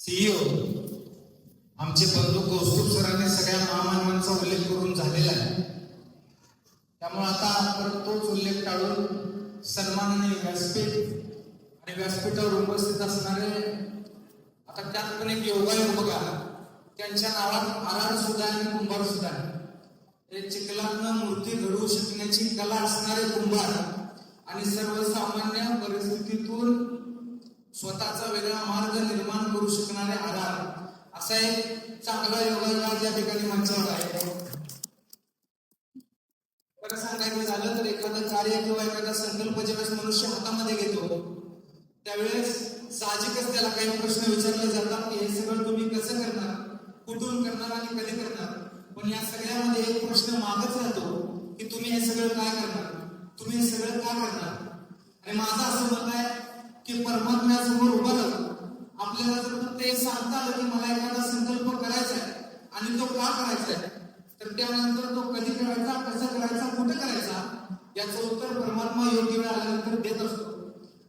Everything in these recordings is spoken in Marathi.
सीईओ आमचे बंधू कौस्तुभ सरांनी सगळ्या महामानवांचा उल्लेख करून झालेला आहे. त्यामुळे आता आपण तोच उल्लेख टाळून सन्माननीय व्यासपीठ आणि व्यासपीठावर उपस्थित असणारे आता त्यात पण एक योगायोग बघा. त्यांच्या नावात आरार सुद्धा आहे आणि कुंभार सुद्धा आहे हे चिखलातनं मूर्ती घडवू शकण्याची कला असणारे कुंभार आणि सर्वसामान्य परिस्थितीतून स्वतःचा वेगळा मार्ग निर्माण करू शकणारे आधार. असा एक चांगला योगायोग या ठिकाणी मंचावर आहे. खरं सांगायचं झालं तर एखादं कार्य किंवा एखादा संकल्प ज्यावेळेस मनुष्य हातामध्ये घेतो त्यावेळेस साहजिकच त्याला काही प्रश्न विचारले जातात की हे सगळं तुम्ही कसं करणार? कुठून करणार आणि कधी करणार? पण या सगळ्यामध्ये एक प्रश्न मागच राहतो की तुम्ही हे सगळं काय करणार? तुम्ही हे सगळं का करणार? आणि माझं असं मत आहे की परमात्म्यासमोर उभं राहून आपल्याला जर फक्त हे सांगता आलं की मला एखादा संकल्प करायचा आहे आणि तो का करायचा आहे तर त्यानंतर तो कधी करायचा कसा करायचा कुठे करायचा याचं उत्तर परमात्मा योग्य वेळ आल्यानंतर देत असतो.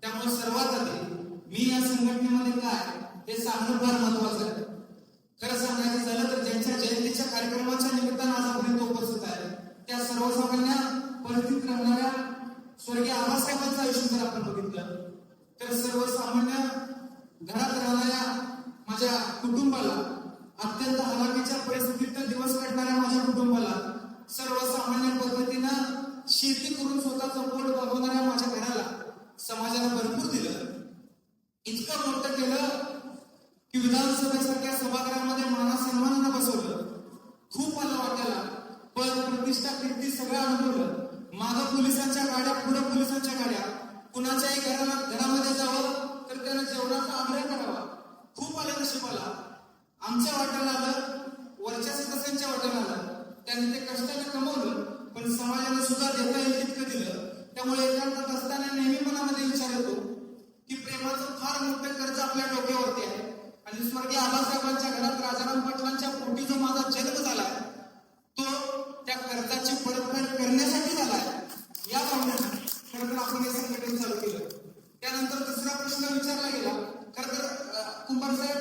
त्यामुळे सर्वात आधी मी या संघटनेमध्ये काय हे सांगणं फार महत्वाचं आहे. खरं सांगायचं झालं तर ज्यांच्या जयंतीच्या कार्यक्रमाच्या निमित्तानं आजपर्यंत उपस्थित आहे त्या सर्वसामान्य परिस्थितीत राहणाऱ्या स्वर्गीय आबासाहेबांचं आयुष्य जर आपण बघितलं तर सर्वसामान्य घरात राहणाऱ्या माझ्या कुटुंबाला अत्यंत हलाखीच्या परिस्थितीत दिवस काढणाऱ्या माझ्या कुटुंबाला सर्वसामान्य पद्धतीनं शेती करून स्वतःचं पोट भागवणाऱ्या माझ्या घराला समाजाला भरपूर दिलं. इतकं मोठं केलं की विधानसभेसारख्या सभागृहामध्ये माना सन्मानानं बसवलं. खूप मला वाटायला पण प्रतिष्ठा कीर्ती सगळं अनुभवलं मागं पोलिसांच्या गाड्या पुढं पोलिसांच्या गाड्या कुणाच्याही घराला घरामध्ये जावं तर त्यानं जेवणाचा आग्रह करावा खूप आलं नशिबाला आमच्या वाट्याला आलं वरच्या सदस्यांच्या वाट्याला आलं त्यांनी ते कष्टाने कमवलं पण समाजाने सुद्धा देता येईल तितकं दिलं त्यामुळे एकांतात असताना नेहमी मनामध्ये विचार येतो की प्रेमाचं फार मोठं कर्ज आपल्या डोक्यावरती आहे आणि स्वर्गीय आबासाहेबांच्या घरात राजाराम पाटलांच्या पोटी जो माझा जन्म झालाय तो त्या कर्जाची परतफेड करण्यासाठी झालाय या भावनेनं खरं तर आपण हे संघटन चालू केलं त्यानंतर दुसरा प्रश्न विचारला गेला खर तर कुंभार साहेब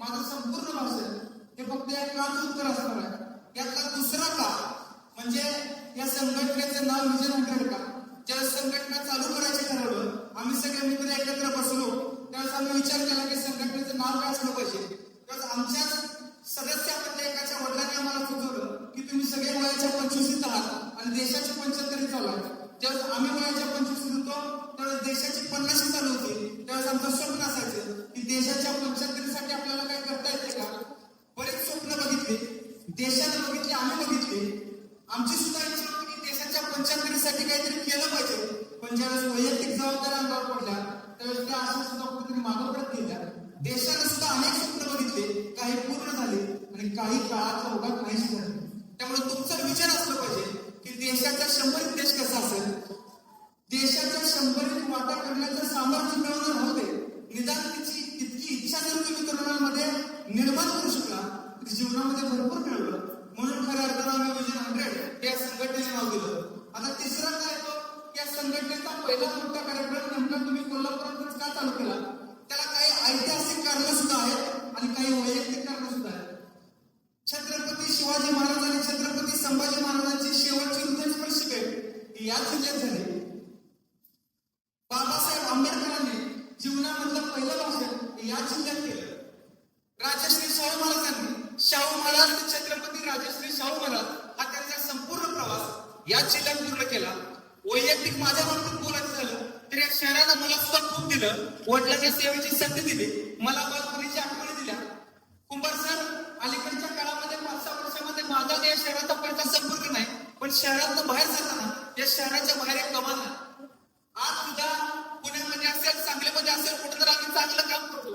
माझं संपूर्ण भाषण हे फक्त या काच उत्तर असणार आहे. यातला दुसरा का? म्हणजे या संघटनेचं नाव विजय हंड्रेड का? ज्या संघटना चालू करायचे ठरवलं आम्ही सगळे मित्र एकत्र बसलो त्यावेळेस आम्ही विचार केला की संघटनेचं नाव काय असलं पाहिजे? त्यावेळेस आमच्या सदस्यापैकी एकाच्या वडिलांनी आम्हाला सुचवलं की तुम्ही सगळे वयाच्या पंचवीसीत आहात आणि देशाची पंच्याहत्तरी चालू आहे ज्यावेळेस आम्ही वयाच्या पंचवीसीत होतो त्यावेळेस देशाची पन्नास आमचं स्वप्न असायचं की देशाच्या पंच्याहत्तरीसाठी आपल्याला काय करता येते का? बरेच स्वप्न बघितले. देशात बघितले आम्ही बघितले. आमची सुद्धा इच्छा होती की देशाच्या पंचांतरीसाठी काहीतरी केलं पाहिजे. पण ज्यावेळेस वैयक्तिक जबाबदाऱ्या अंगावर पडल्या त्यावेळेस त्या आशा सुद्धा कुठेतरी मागं पडत गेल्या. देशाने सुद्धा अनेक स्वप्न बघितले काही पूर्ण झाले आणि काही काळाच्या ओघात नाहीशी झाले त्यामुळे तुमचा विचार असला पाहिजे की देशाचा शंभर देश कसा असेल? देशाच्या शंभर वाटा करण्याचं सामर्थ्य मिळवणं होते निदान तिची तितकी इच्छा जर तुम्ही तरुणांमध्ये निर्माण करू शकला तर जीवनामध्ये भरपूर मिळवलं म्हणून खऱ्या अर्थानं आम्ही विजन हंड्रेड या संघटनेने नाव दिलं आता तिसरा काय येतो या संघटनेचा पहिला मोठा कार्यक्रम नेमका तुम्ही कोल्हापुरातच का चालू केला त्याला काही ऐतिहासिक कारण सुद्धा आहेत आणि काही वैयक्तिक कारण सुद्धा आहेत छत्रपती शिवाजी महाराज आणि छत्रपती संभाजी महाराजांची शेवटची हृदयस्पर्शी भेट याच जिल्ह्यात झाली. बाबासाहेब आंबेडकरांनी जीवनामधलं पहिलं भाषण याच जिल्ह्यात केलं. राजश्री शाहू महाराजांनी शाहू महाराज ते छत्रपती राजश्री शाहू महाराज हा त्यांचा संपूर्ण प्रवास याच जिल्ह्यात पूर्ण केला. वैयक्तिक माझ्या बाबतीत बोलायचं झालं तर या शहरानं मला सुद्धा खूप दिलं वडिलांच्या सेवेची संधी दिली मला बालपणीची आठवणी दिल्या. कुंभार सर अलीकडच्या काळामध्ये पाच सहा वर्षामध्ये माझा या शहराचा फारसा संपर्क नाही पण शहरात बाहेर जाताना शहराच्या बाहेर एक कमाल आज सुद्धा पुण्यामध्ये असेल सांगलीमध्ये असेल कुठं तर आम्ही चांगलं काम करतो.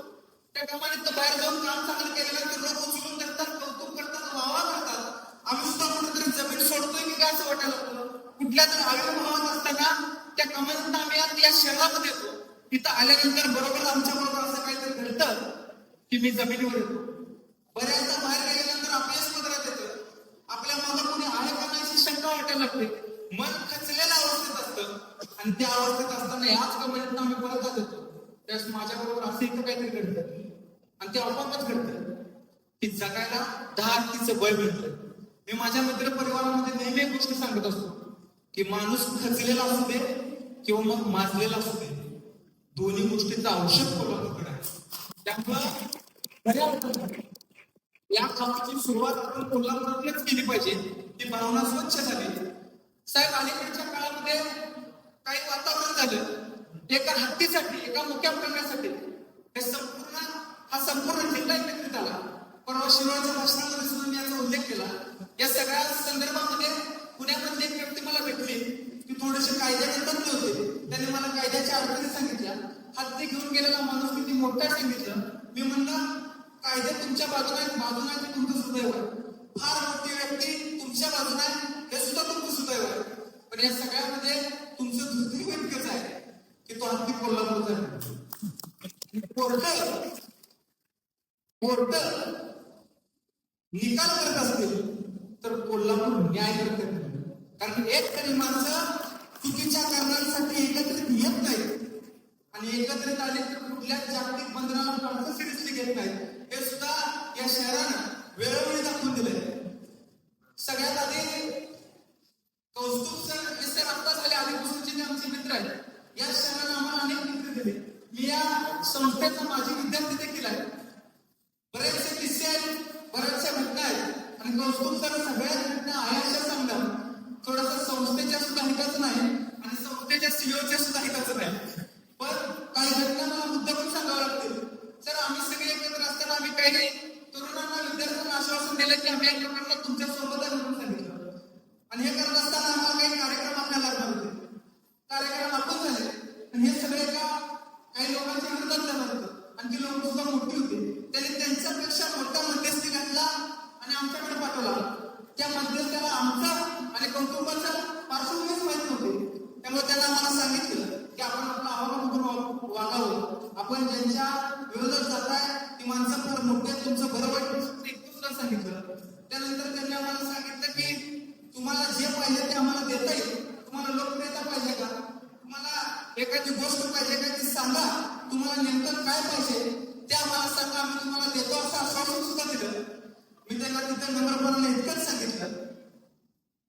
त्या कमानीत बाहेर जाऊन काम चांगलं केलेलं लोक उचलून करतात कौतुक करतात वावा करतात आम्ही सुद्धा कुठेतरी जमीन सोडतोय की काय असं वाटायला लागलं कुठल्या तर आविर्भावात असताना त्या कमानीत आम्ही आज या शहरामध्ये येतो. तिथं आल्यानंतर बरोबर आमच्या बरोबर असं काहीतरी घडतं की मी जमिनीवर येतो. बऱ्याचदा बाहेर गेल्यानंतर आपल्याच पदरात येतं. आपल्या मागे कोणी आहे का नाही अशी शंका वाटायला लागते. मन खचलेल्या आणि त्या अवस्थेत असताना याच कमेंट आम्ही परत येतो त्यावेळेस माझ्या बरोबर असं इथं काहीतरी घडतं आणि ते आपोआपच घडत. की जगायला दहा तिचं बळ मिळतं मी माझ्या मित्र परिवारामध्ये नेहमी एक गोष्ट सांगत असतो. की माणूस खचलेला असू दे किंवा मग माजलेला असू दे. दोन्ही गोष्टींचं औषध कोल्हापूरकडे आहे त्यामुळं या कामाची सुरुवात आपण कोल्हापुरातूनच केली पाहिजे. ती भावना स्वच्छ झाली. साहेब अलीकडच्या काळामध्ये काही वातावरण झालं एका हत्तीसाठी एका मुख्या प्राण्यासाठी हे संपूर्ण हा संपूर्ण जिल्हा एकत्रित आला परवा शिरोळच्या भाषणामध्ये सुद्धा मी याचा उल्लेख केला. या सगळ्या संदर्भामध्ये पुण्यामधली एक व्यक्ती मला भेटली. की थोडेसे कायद्याचे तज्ञ होते. त्यांनी मला कायद्याच्या अडचणी सांगितल्या. हत्ती घेऊन गेलेला माणूस किती मोठा सांगितलं. मी म्हणलं कायदे तुमच्या बाजूला बाजूला तुमचं सुदैव आहे फार मोठी व्यक्ती तुमच्या बाजूने आहे, हे सुद्धा तुमचं सुदैव आहे पण या सगळ्यामध्ये तुमचं दुर्दैव इतकंच आहे की तो हत्ती कोल्हापूरचा आहे कोर्ट कोर्ट निकाल करत असतील तर कोल्हापूर न्याय करत नाही. कारण एक तरी माणसं चुकीच्या कारणांसाठी एकत्रित येत नाहीत आणि एकत्रित आले तर कुठल्याच जागतिक बंधनाला माणसं सिरियसली घेत नाहीत हे सुद्धा या शहरानं वेळोवेळी दाखवून दिलंय सगळ्यात आधी कौस्तुभ सर हे सर आता झाले आधीपासूनचे जे आमचे मित्र आहेत या शहरानं आम्हाला अनेक मित्र दिले मी या संस्थेचा माझे विद्यार्थी देखील आहे बरेचसे किस्से आहेत बऱ्याचशा घटना आहेत आणि कौस्तुभ सर सगळ्याच घटना आयाशा सांगतात थोडस संस्थेच्या सुद्धा हिताचं नाही आणि संस्थेच्या सीओच्या सुद्धा हिताचं नाही पण काही घटना मला मुद्दा पण सांगावं लागतील सर आम्ही सगळे एकत्र असताना आम्ही काही नाही तरुणांना विद्यार्थ्यांना आश्वासन दिलं की आम्ही या लोकांना तुमच्यासोबत आहे म्हणून सांगितलं आणि हे करत असताना आम्हाला काही कार्यक्रम आपल्याला लागणार होते कार्यक्रम आपण झाले आणि हे सगळे का काही लोकांच्या विरोधात जाणार होतं आणि ती लोक सुद्धा मोठी होती त्यांनी त्यांच्यापेक्षा मोठा मध्यस्थी घातला आणि आमच्याकडे पाठवला त्या मध्यस्थाला आमचा आणि कौटुंबाचा पार्श्वभूमीच माहीत नव्हते त्यामुळे त्यांना आम्हाला सांगितलं की आपण आपला आवाज वागावं आपण विरोधात जाताय ती माणसं फार मोठी तुमचं बरं वाईट सांगितलं. त्यानंतर त्यांनी आम्हाला सांगितलं की तुम्हाला जे पाहिजे ते आम्हाला देता येईल. तुम्हाला लोकप्रियता पाहिजे का? तुम्हाला एखादी गोष्ट पाहिजे का ती सांगा. तुम्हाला नेमकं काय पाहिजे? ते आम्हाला सांगा आम्ही तुम्हाला देतो असं आश्वासन सुद्धा दिलं. मी त्यांना तिथे नम्रपणाने इतकंच सांगितलं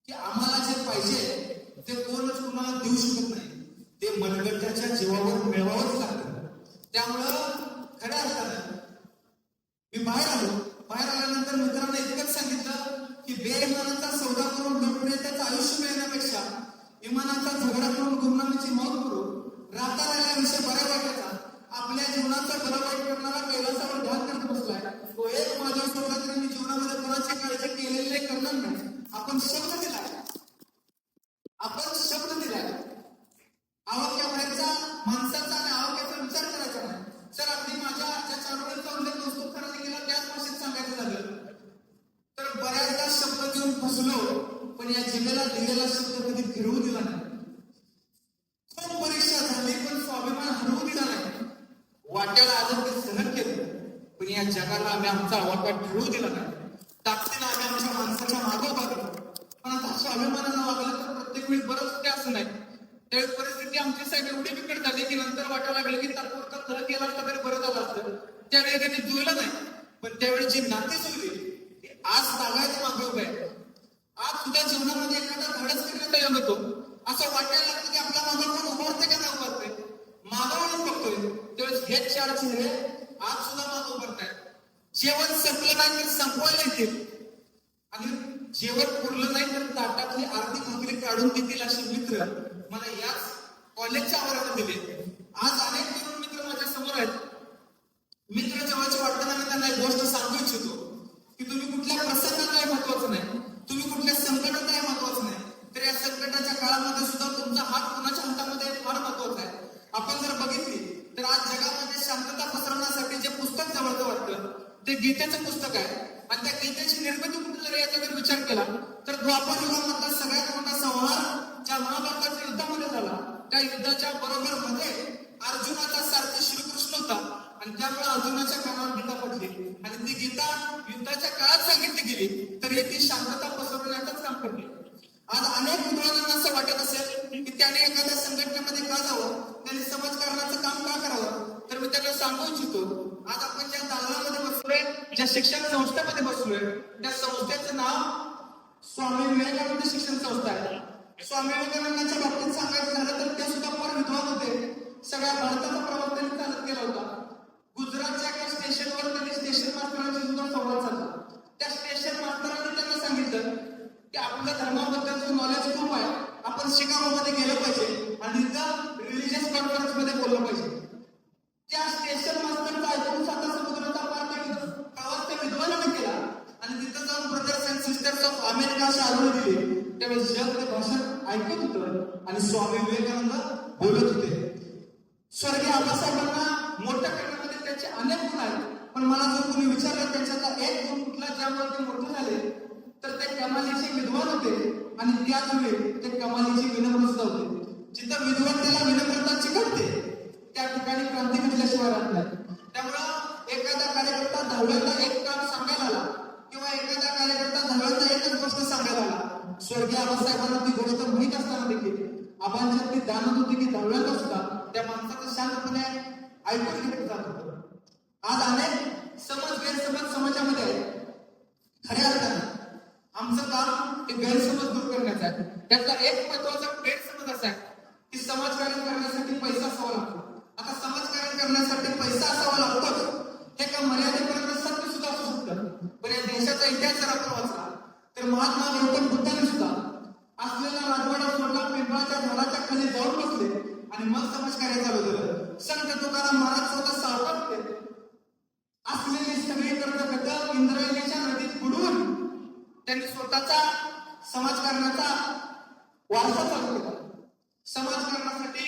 की आम्हाला जे पाहिजे ते कोणच तुम्हाला देऊ शकत नाही. ते मनगटाच्या जीवावर मिळवावंच लागतं. त्यामुळं बाहेर आलो. बाहेर आल्यानंतर मित्रांना इतकंच सांगितलं की बेइमानाचा सौदा करून लोकप्रियतेचं आयुष्य मिळण्यापेक्षा इमानाचा झगडा करून गुरुनामीची मौत करू. राहता राहिला विषय बऱ्या वाटायचा आपल्या जीवनाचा बरं वाईट करणारा कैलासावर ध्यान करत बसलाय. तो एक माझ्या सौदा मी जीवनामध्ये कोणाची काळजी केलेली करणार नाही. आपण शब्द दिलाय शब्द कधी फिरवू दिला नाही. खूप परीक्षा झाली पण स्वाभिमान हरवू दिला नाही. वाट्याला आलं ते सहन केलं पण या जगाला आम्ही आमचा वाटा ठरवू दिला नाही. ताकदीनं आम्ही आमच्या माणसाच्या मागं पण आता स्वाभिमानानं वागलं तर प्रत्येक वेळी बरंच ते असं नाही. त्यावेळी परिस्थिती आमची साईड एवढी बिकट झाली की नंतर वाटायला लागले की तात्पुरता तह केला असता तरी बरं झालं असतं. त्यावेळी त्यांनी जुळलं नाही. पण त्यावेळी जी नाते जुळली ती आज तागायचं मागे उभे आहे. आज सुद्धा जीवनामध्ये एखादा धाडस करण्यात तयार होतो. असं वाटायला लागतं की आपला मागं पण उभारते का नाही उभारते मागं बघतोय? त्यावेळेस हेच चार चेहरे आज सुद्धा मागं उभारतायत. जेवण संपलं नाही तर संपवायला येतील. आणि जेवण पुरलं नाही तर ताटातली अर्धी भाकरी काढून देतील असे मित्र मला याच कॉलेजच्या आवारात दिले. आज अनेक तरुण मित्र माझ्यासमोर आहेत. मित्र जवळचे वाटताना मी त्यांना एक गोष्ट सांगू इच्छितो की तुम्ही कुठल्या प्रसंगात काय महत्वाचं नाही. तुम्ही कुठल्या संकटात आहे महत्वाचं नाही. तर या संकटाच्या काळामध्ये सुद्धा तुमचा हात कुणाच्या हातामध्ये फार महत्त्वाचा आहे. आपण जर बघितली तर आज जगामध्ये शांतता पसरवण्यासाठी जे पुस्तक जवळचं वाटतं ते गीतेचं पुस्तक आहे. आणि त्या गीतेची निर्मिती कुठे जर याचा जर विचार केला तर द्वापर युगामधला सगळ्यात मोठा संहार ज्या महाभारताच्या युद्धामध्ये झाला त्या युद्धाच्या बरोबर मध्ये अर्जुनाचा सारखी श्रीकृष्ण आणि त्यामुळे अर्जुनाच्या कानावर गीता पडली आणि ती गीता युद्धाच्या काळात सांगितली गेली तर ती शांतता पसरवण्याचंच काम करते. आज अनेक विद्वानांना असं वाटत असेल की त्याने एखाद्या संघटनेमध्ये का जावं? त्यांनी समाजकारणाचं काम का करावं? तर मी त्यांना सांगू इच्छितो आज आपण ज्या दालनामध्ये बसलोय ज्या शिक्षण संस्थेमध्ये बसलोय त्या संस्थेचं नाव स्वामी विवेकानंद शिक्षण संस्था आहे. स्वामी विवेकानंदाच्या बाबतीत सांगायचं झालं तर ते सुद्धा फार विद्वान होते. सगळ्या भारताचा प्रवास त्यांनी चालत केला होता गुजरातच्या एका स्टेशनवर त्यांनी स्टेशन मास्तरांशी सुद्धा संवाद साधला त्या स्टेशन मास्तरांनी त्यांना सांगितलं की आपल्या धर्माबद्दलचं नॉलेज खूप आहे आपण शिकागोमध्ये गेलं पाहिजे आणि तिथं रिलिजियस कॉन्फरन्समध्ये बोललं पाहिजे त्या स्टेशन मास्तरचा ऐकून साता समुद्राचा पार त्या विद्व- प्रवास त्या विद्वानाने केला आणि तिथं जाऊन brothers and sisters of America अशी आढळून दिली त्यावेळेस जग ते भाषण ऐकत होतं. आणि स्वामी विवेकानंद बोलत होते. स्वर्गीय आबासाहेबांना मोठ्या करण्यामध्ये त्यांचे अनेक गुण आहेत. पण मला जर कोणी विचारलं त्यांच्यातला एक गुण कुठला ज्यामुळे ते मोठे झाले तर ते कमालीचे विद्वान होते. आणि त्याच वेळी ते कमालीची विनम्रता होते. जिथं त्याला विनम्रता चिकटते त्या ठिकाणी क्रांती घडल्याशिवाय राहत नाही. त्यामुळं एखादा कार्यकर्ता दहाव्यांदा एक काम सांगायला आला किंवा एखादा कार्यकर्ता दहाव्यांदा एकच स्वर्गीय आबासाहेबांना ती गोष्ट माहीत असताना देखील. आबांच्या ती जाणत होती की दहाव्यांदा सुद्धा त्या माणसाचं शांतपणे ऐकून घेतलं जात होतं. आज अनेक समज गैरसमज समाजामध्ये आहेत. खऱ्या अर्थानं आमचं काम हे गैरसमज दूर करण्याचं आहे. त्यातला एक महत्त्वाचा गैरसमज असा आहे की समाजकारण करण्यासाठी पैसा असावा लागतो. आता समाजकारण करण्यासाठी पैसा असावा लागतोच. हे का मर्यादेपर्यंत सत्य सुद्धा असू शकतं. पण या देशाचा इतिहास जर आपण वाचला तर महात्मा गौतम बुद्धांनी सुद्धा असलेला राजवाडा सोडला पिंपळाच्या झाडाच्या खाली जाऊन बसले आणि मग समाजकार्य चालू झालं संत तुकाराम महाराज स्वतः सावकाश होते. असलेली सगळी कर्तव्य इंद्रायणीच्या नदीत बुडवून त्यांनी स्वतःचा समाजकारणाचा वारसा चालू केला. समाजकारणासाठी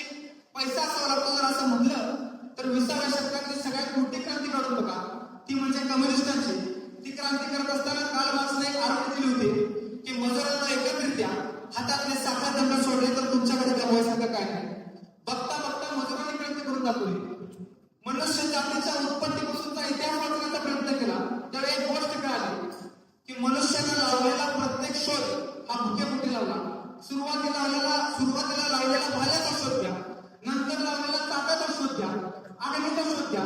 पैसा असावा लागतो जर असं म्हटलं तर विसाव्या शतकातली सगळ्यात मोठी क्रांती काढून बघा. ती म्हणजे कम्युनिस्टांची. ती क्रांती करत असताना काल मार्क्सने एक आरोप दिली होती की मजुरांना एकत्रित द्या हातातले सोडले तर तुमच्याकडे कमवायसारखं काय नाही. बघता बघता मजुरांनी क्रांती करून दाखवली. मनुष्य जातीच्या उत्पत्तीपासूनचा इतिहास वाचण्याचा प्रयत्न केला. त्यावेळी एक गोष्ट कळाली की मनुष्याने लावलेला प्रत्येक शोध हा भुकेमुठी लावला. सुरुवातीला आलेला सुरुवातीला लावलेला भाल्याचा शोध घ्या. नंतर लावलेला ताकाचा शोध घ्या. अग्नीचा शोध घ्या.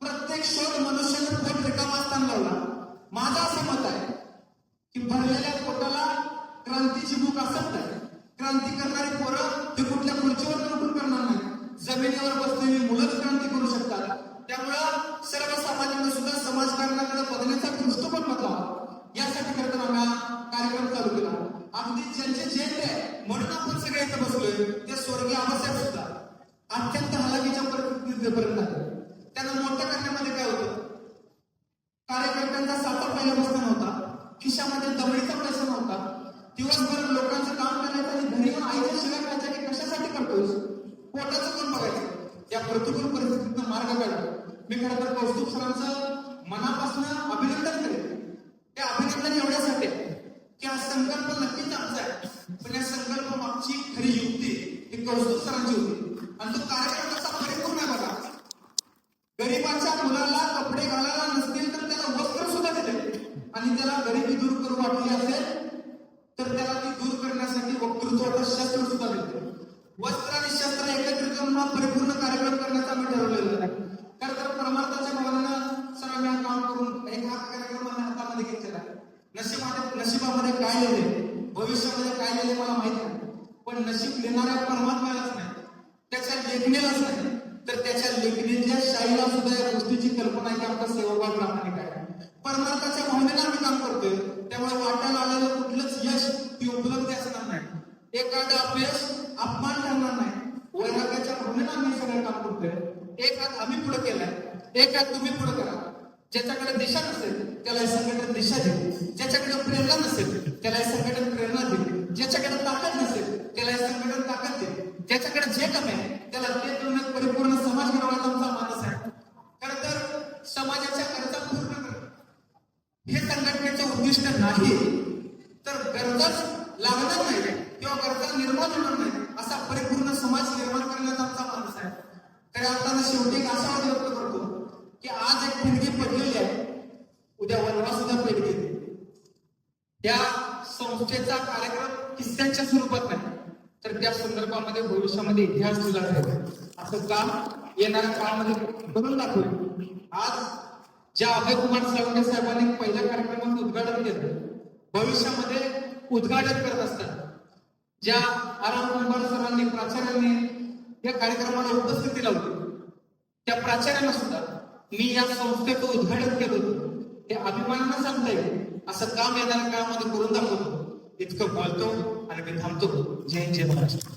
प्रत्येक शोध मनुष्याने पोट रिकामा असताना लावला. माझं असं मत आहे की भरलेल्या पोटाला क्रांतीची भूक असत नाही. क्रांती करणारी पोरं ते कुठल्या खुर्चीवर उठून करणार नाही जमिनीवर बसलेली मुलंच क्रांती करू शकतात. त्यामुळं सर्व समाजाने सुद्धा समाजकारणाकडे बघण्याचा दृष्टिकोन बदला यासाठी खरं तर आम्ही कार्यक्रम चालू केला. अगदी ज्यांचे जयंती आहे म्हणून आपण सगळे इथं बसलोय ते स्वर्गीय आबासाहेब सुद्धा. अत्यंत हलाखीच्या परिस्थितीपर्यंत आले. त्यांना मोठ्या करण्यामध्ये काय होतं? कार्यकर्त्यांचा साचा पहिला बसला नव्हता. खिशामध्ये दमडीचा पैसा नव्हता. दिवसभर लोकांचं काम करायचं आणि घरी आईच्या शिव्या खायच्या की कशासाठी करतोस पोटाचं पण बघायचं. या प्रतिकूल परिस्थितीतनं मार्ग काढला मी खरं तर कौस्तुभ सरांचं मनापासून अभिनंदन करेन. ते अभिनंदन एवढ्यासाठी की हा संकल्प नक्कीच आमचा आहे. पण या संकल्प मागची खरी युक्ती ही कौस्तुभ सरांची होती. आणि तो कार्यक्रम कसा परिपूर्ण आहे बघा. गरीबाच्या मुलाला कपडे घालायला नसतील तर त्याला वस्त्र सुद्धा दिले. आणि त्याला गरिबी दूर करू वाटली असेल तर त्याला ती दूर करण्यासाठी वक्तृत्व शस्त्र सुद्धा मिळते वस्त्र आणि शस्त्र एकत्रित करून हा परिपूर्ण कार्यक्रम करण्याचा आम्ही ठरवलेला आहे. खरं तर परमार्थाच्या भावनेनं सर्व आम्ही काम करून एक हा कार्यक्रम आम्ही हातामध्ये घेतलेला आहे. नशिबामध्ये नशिबामध्ये काय लिहिले? भविष्यामध्ये काय लिहिले मला माहीत नाही. पण नशीब लिहिणाऱ्या परमात्म्यालाच नाही. त्याच्या लेखणीलाच नाही. तर त्याच्या लेखणीच्या शाईला सुद्धा या गोष्टीची कल्पना की आमचा सेवाभाग प्रामाणिक आहे. परमार्थाच्या भावनेनं आम्ही काम करतोय. त्यामुळे वाटायला आलेलं कुठलंच यश ती उपलब्धी असणार नाही एखादं अपयश अपमान ठरणार नाही वैराग्याच्या भावनेनं आम्ही हे सगळं काम करतोय एक हात आम्ही पुढे केलाय तुम्ही पुढे करा. ज्याच्याकडे दिशा नसेल त्याला संघटन दिशा दे ज्याच्याकडे प्रेरणा नसेल त्याला संघटन प्रेरणा दे ज्याच्याकडे ताकद नसेल त्याला संघटन ताकद दे ज्याच्याकडे जे कमी आहे त्याला ते देऊन परिपूर्ण समाज घडवायला आमचा मानस आहे. खर तर समाजाच्या गरजा पूर्ण करणं हे संघटनेचं उद्दिष्ट नाही. तर गरजा लागणार नाही. किंवा गरजा निर्माण होणार नाही. असा परिपूर्ण समाज निर्माण करण्याचा आमचा मानस आहे. तर आता शेवटी एक असा व्यक्त की आज एक पिढगी पडलेली आहे. उद्या वनवा सुद्धा पिढगी त्या संस्थेचा कार्यक्रम किस्स्यांच्या स्वरूपात नाही. तर त्या संदर्भामध्ये भविष्यामध्ये इतिहास दिला जाईल असं काम येणाऱ्या काळामध्ये करून दाखवेल आज ज्या अभय कुमार सावंगे साहेबांनी पहिल्या कार्यक्रमाचं उद्घाटन केलं भविष्यामध्ये उद्घाटन करत असतात. ज्या आराम कुंभार सरांनी प्राचार्यांनी या कार्यक्रमाला उपस्थिती लावली. त्या प्राचार्यांना सुद्धा मी या संस्थेचं उद्घाटन केलं ते हे अभिमानानं सांगता येईल असं काम येणाऱ्या काळामध्ये करून दाखवतो. इतकं बोलतो आणि मी थांबतो. जय जय महाराष्ट्र.